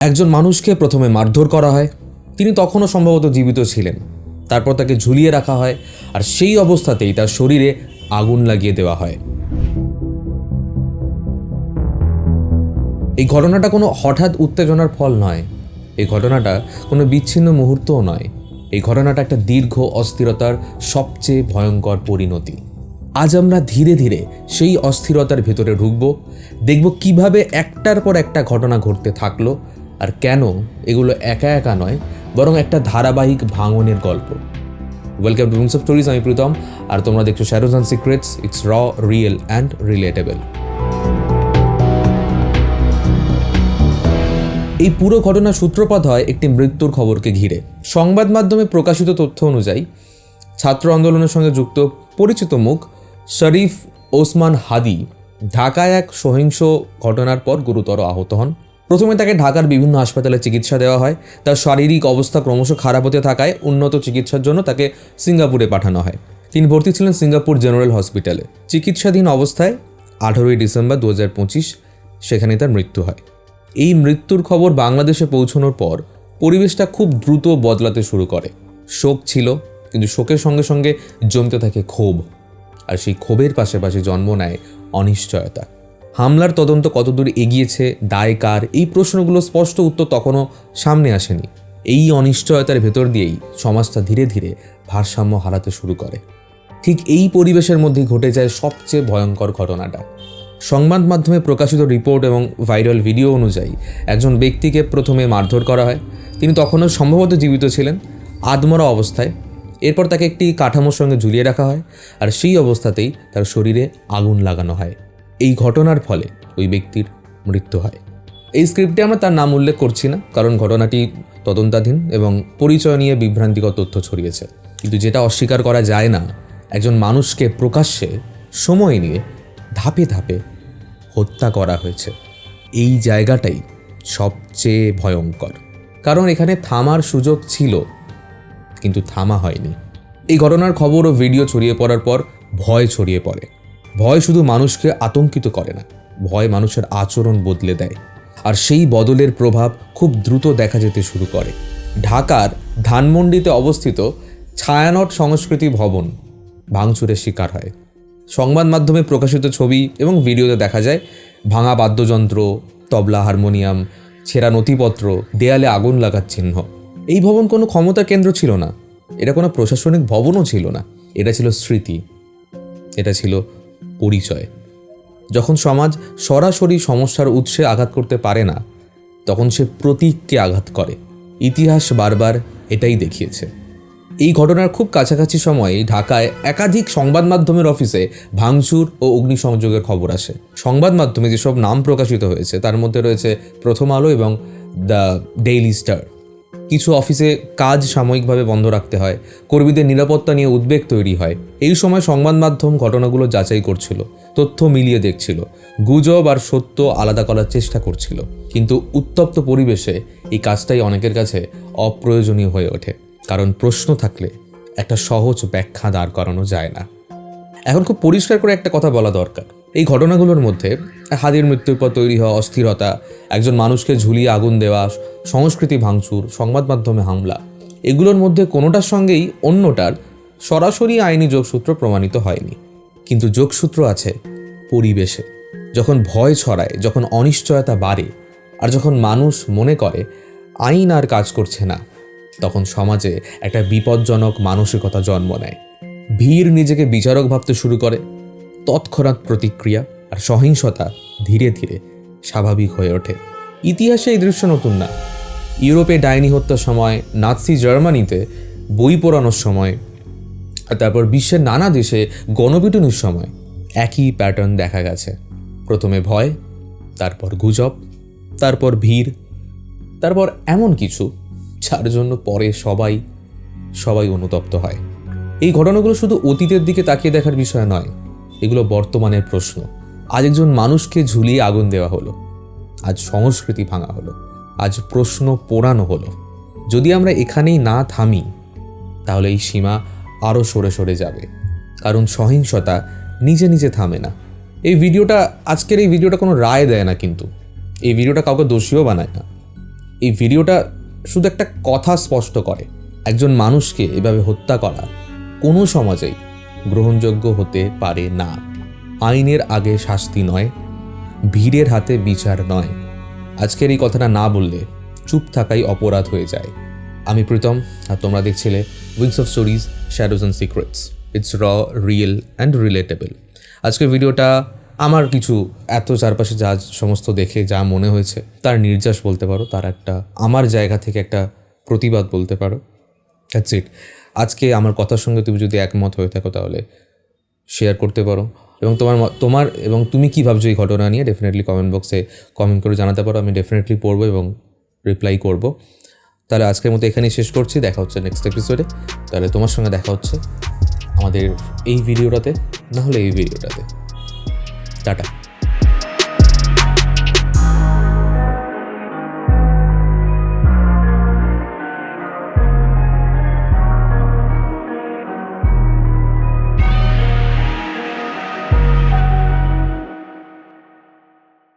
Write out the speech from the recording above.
একজন মানুষকে প্রথমে মারধর করা হয়। তিনি তখনও সম্ভবত জীবিত ছিলেন। তারপর তাকে ঝুলিয়ে রাখা হয় আর সেই অবস্থাতেই তার শরীরে আগুন লাগিয়ে দেওয়া হয়। এই ঘটনাটা কোনো হঠাৎ উত্তেজনার ফল নয়। এই ঘটনাটা কোনো বিচ্ছিন্ন মুহূর্তও নয়। এই ঘটনাটা একটা দীর্ঘ অস্থিরতার সবচেয়ে ভয়ঙ্কর পরিণতি। আজ আমরা ধীরে ধীরে সেই অস্থিরতার ভেতরে ঢুকব, দেখব কীভাবে একটার পর একটা ঘটনা ঘটতে থাকল আর কেন এগুলো একা একা নয়, বরং একটা ধারাবাহিক ভাঙনের গল্প। Welcome to rooms of stories আমি প্রীতম, আর তোমরা দেখছ shadows and secrets it's raw real and relatable এই পুরো ঘটনার সূত্রপাত হয় একটি মৃত্যুর খবরকে ঘিরে। সংবাদ মাধ্যমে প্রকাশিত তথ্য অনুযায়ী, ছাত্র আন্দোলনের সঙ্গে যুক্ত পরিচিত মুখ, শরীফ ওসমান হাদি, ঢাকায় এক সহিংস ঘটনার পর গুরুতর আহত হন। প্রথমে তাকে ঢাকার বিভিন্ন হাসপাতালে চিকিৎসা দেওয়া হয়। তার শারীরিক অবস্থা ক্রমশ খারাপ হতে থাকায় উন্নত চিকিৎসার জন্য তাকে সিঙ্গাপুরে পাঠানো হয়। তিনি ভর্তি ছিলেন সিঙ্গাপুর জেনারেল হসপিটালে। চিকিৎসাধীন অবস্থায় আঠারোই ডিসেম্বর দু হাজার পঁচিশ সেখানে তার মৃত্যু হয়। এই মৃত্যুর খবর বাংলাদেশে পৌঁছানোর পর পরিবেশটা খুব দ্রুত বদলাতে শুরু করে। শোক ছিল, কিন্তু শোকের সঙ্গে সঙ্গে জমতে থাকে ক্ষোভ। আর সেই ক্ষোভের পাশাপাশি জন্ম নেয় অনিশ্চয়তা। হামলার তদন্ত কতদূর এগিয়েছে, দায় কার, এই প্রশ্নগুলো স্পষ্ট উত্তর তখনও সামনে আসেনি। এই অনিশ্চয়তার ভেতর দিয়েই সমাজটা ধীরে ধীরে ভারসাম্য হারাতে শুরু করে। ঠিক এই পরিবেশের মধ্যে ঘটে যায় সবচেয়ে ভয়ঙ্কর ঘটনাটা। সংবাদ মাধ্যমে প্রকাশিত রিপোর্ট এবং ভাইরাল ভিডিও অনুযায়ী একজন ব্যক্তিকে প্রথমে মারধর করা হয়। তিনি তখনও সম্ভবত জীবিত ছিলেন আদমরা অবস্থায়। এরপর তাকে একটি কাঠামোর সঙ্গে ঝুলিয়ে রাখা হয় আর সেই অবস্থাতেই তার শরীরে আগুন লাগানো হয়। এই ঘটনার ফলে ওই ব্যক্তির মৃত্যু হয়। এই স্ক্রিপ্টে আমরা তার নাম উল্লেখ করছি না, কারণ ঘটনাটি তদন্তাধীন এবং পরিচয় নিয়ে বিভ্রান্তিকর তথ্য ছড়িয়েছে। কিন্তু যেটা অস্বীকার করা যায় না, একজন মানুষকে প্রকাশ্যে সময় নিয়ে ধাপে ধাপে হত্যা করা হয়েছে। এই জায়গাটাই সবচেয়ে ভয়ঙ্কর। কারণ এখানে থামার সুযোগ ছিল, কিন্তু থামা হয়নি। এই ঘটনার খবর ও ভিডিও ছড়িয়ে পড়ার পর ভয় ছড়িয়ে পড়ে। ভয় শুধু মানুষকে আতঙ্কিত করে না, ভয় মানুষের আচরণ বদলে দেয়। আর সেই বদলের প্রভাব খুব দ্রুত দেখা যেতে শুরু করে। ঢাকার ধানমন্ডিতে অবস্থিত ছায়ানট সংস্কৃতি ভবন ভাঙচুরের শিকার হয়। সংবাদ মাধ্যমে প্রকাশিত ছবি এবং ভিডিওতে দেখা যায়, ভাঙা বাদ্যযন্ত্র, তবলা হারমোনিয়াম, ছেঁড়া নথিপত্র, দেয়ালে আগুন লাগার চিহ্ন। এই ভবন কোনো ক্ষমতা কেন্দ্র ছিল না। এটা কোনো প্রশাসনিক ভবনও ছিল না। এটা ছিল স্মৃতি। এটা ছিল পরিচয়। যখন সমাজ সরাসরি সমস্যার উৎসে আঘাত করতে পারে না, তখন সে প্রতীককে আঘাত করে। ইতিহাস বারবার এটাই দেখিয়েছে। এই ঘটনার খুব কাছাকাছি সময়ে ঢাকায় একাধিক সংবাদ মাধ্যমের অফিসে ভাঙচুর ও অগ্নিসংযোগের খবর আসে। সংবাদ মাধ্যমে যেসব নাম প্রকাশিত হয়েছে, তার মধ্যে রয়েছে প্রথম আলো এবং দ্য ডেইলি স্টার। কিছু অফিসে কাজ সাময়িকভাবে বন্ধ রাখতে হয়। কর্মীদের নিরাপত্তা নিয়ে উদ্বেগ তৈরি হয়। এই সময় সংবাদ মাধ্যম ঘটনাগুলো যাচাই করছিল, তথ্য মিলিয়ে দেখছিল, গুজব আর সত্য আলাদা করার চেষ্টা করছিল। কিন্তু উত্তপ্ত পরিবেশে এই কাজটাই অনেকের কাছে অপ্রয়োজনীয় হয়ে ওঠে, কারণ প্রশ্ন থাকলে একটা সহজ ব্যাখ্যা দাঁড় করানো যায় না। এখন খুব পরিষ্কার করে একটা কথা বলা দরকার। এই ঘটনাগুলোর মধ্যে হাদির মৃত্যুর পর তৈরি হওয়া অস্থিরতা, একজন মানুষকে ঝুলিয়ে আগুন দেওয়া, সংস্কৃতি ভাঙচুর, সংবাদ মাধ্যমে হামলা, এগুলোর মধ্যে কোনোটার সঙ্গেই অন্যটার সরাসরি আইনি যোগসূত্র প্রমাণিত হয়নি। কিন্তু যোগসূত্র আছে পরিবেশে। যখন ভয় ছড়ায়, যখন অনিশ্চয়তা বাড়ে, আর যখন মানুষ মনে করে আইন আর কাজ করছে না, তখন সমাজে একটা বিপজ্জনক মানসিকতা জন্ম নেয়। ভিড় নিজেকে বিচারক ভাবতে শুরু করে তৎক্ষণাৎ প্রতিক্রিয়া আর সহিংসতা ধীরে ধীরে স্বাভাবিক হয়ে ওঠে। ইতিহাসে এই দৃশ্য নতুন না। ইউরোপে ডাইনি হত্যার সময়, নাৎসি জার্মানিতে বই পড়ানোর সময়, আর তারপর বিশ্বের নানা দেশে গণপিটুনির সময় একই প্যাটার্ন দেখা গেছে। প্রথমে ভয়, তারপর গুজব, তারপর ভিড়, তারপর এমন কিছু যার জন্য পরে সবাই সবাই অনুতপ্ত হয়। এই ঘটনাগুলো শুধু অতীতের দিকে তাকিয়ে দেখার বিষয় নয় এগুলো বর্তমানের প্রশ্ন। আজ একজন মানুষকে ঝুলিয়ে আগুন দেওয়া হলো। আজ সংস্কৃতি ভাঙা হলো। আজ প্রশ্ন পোড়ানো হলো। যদি আমরা এখানেই না থামি, তাহলে এই সীমা আরও সরে সরে যাবে। কারণ সহিংসতা নিজে নিজে থামে না। এই ভিডিওটা, আজকের এই ভিডিওটা কোনো রায় দেয় না কিন্তু। এই ভিডিওটা কাউকে দোষীও বানায় না। এই ভিডিওটা শুধু একটা কথা স্পষ্ট করে। একজন মানুষকে এভাবে হত্যা করা কোনো সমাজেই গ্রহণযোগ্য হতে পারে না। আইনের আগে শাস্তি নয়, ভিড়ের হাতে বিচার নয়। আজকের এই কথাটা না বললে চুপ থাকাই অপরাধ হয়ে যায়। আমি প্রীতম, আর তোমরা দেখছিলে wings of stories shadows and secrets it's raw real and relatable আজকের ভিডিওটা আমার কিছু এত চারপাশে যা সমস্ত দেখে যা মনে হয়েছে, তার নির্যাস বলতে পারো, তার একটা আমার জায়গা থেকে একটা প্রতিবাদ বলতে পারো। দ্যাটস ইট আজকে আমার কথার সঙ্গে তুমি যদি একমত হয়ে থাকো তাহলে শেয়ার করতে পারো। এবং তোমার তোমার এবং তুমি কী ভাবছ এই ঘটনা নিয়ে? ডেফিনেটলি কমেন্ট বক্সে কমেন্ট করে জানাতে পারো। আমি ডেফিনেটলি পড়ব এবং রিপ্লাই করব। তাহলে আজকের মতো এখানেই শেষ করছি। দেখা হচ্ছে নেক্সট এপিসোডে তাহলে তোমার সঙ্গে দেখা হচ্ছে আমাদের এই ভিডিওটাতে। না হলে এই ভিডিওটাতে। টাটা।